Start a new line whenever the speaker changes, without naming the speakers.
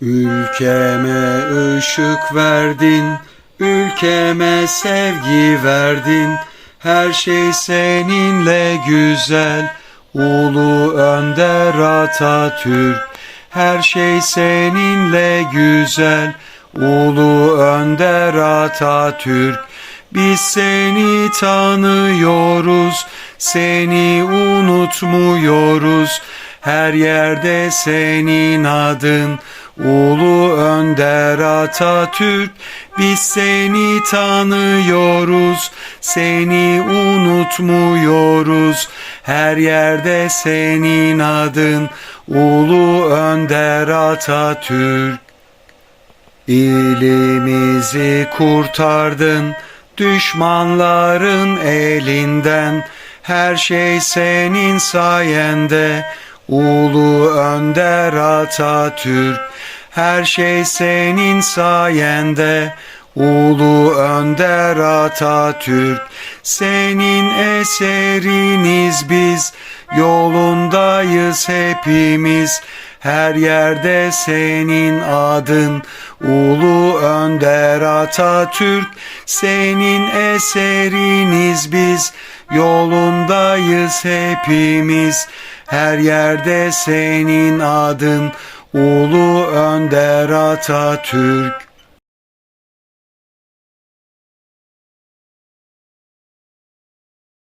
Ülkeme ışık verdin, ülkeme sevgi verdin. Her şey seninle güzel. Ulu Önder Atatürk. Her şey seninle güzel. Ulu Önder Atatürk. Biz seni tanıyoruz, seni unutmuyoruz. Her yerde senin adın, Ulu Önder Atatürk. Biz seni tanıyoruz, seni unutmuyoruz. Her yerde senin adın, Ulu Önder Atatürk. İlimizi kurtardın düşmanların elinden. Her şey senin sayende. Ulu Önder Atatürk. Her şey senin sayende. Ulu Önder Atatürk. Senin eseriniz biz. Yolundayız hepimiz. Her yerde senin adın Ulu Önder Atatürk Senin eseriniz biz. Yolundayız hepimiz Her yerde senin adın. Ulu Önder Atatürk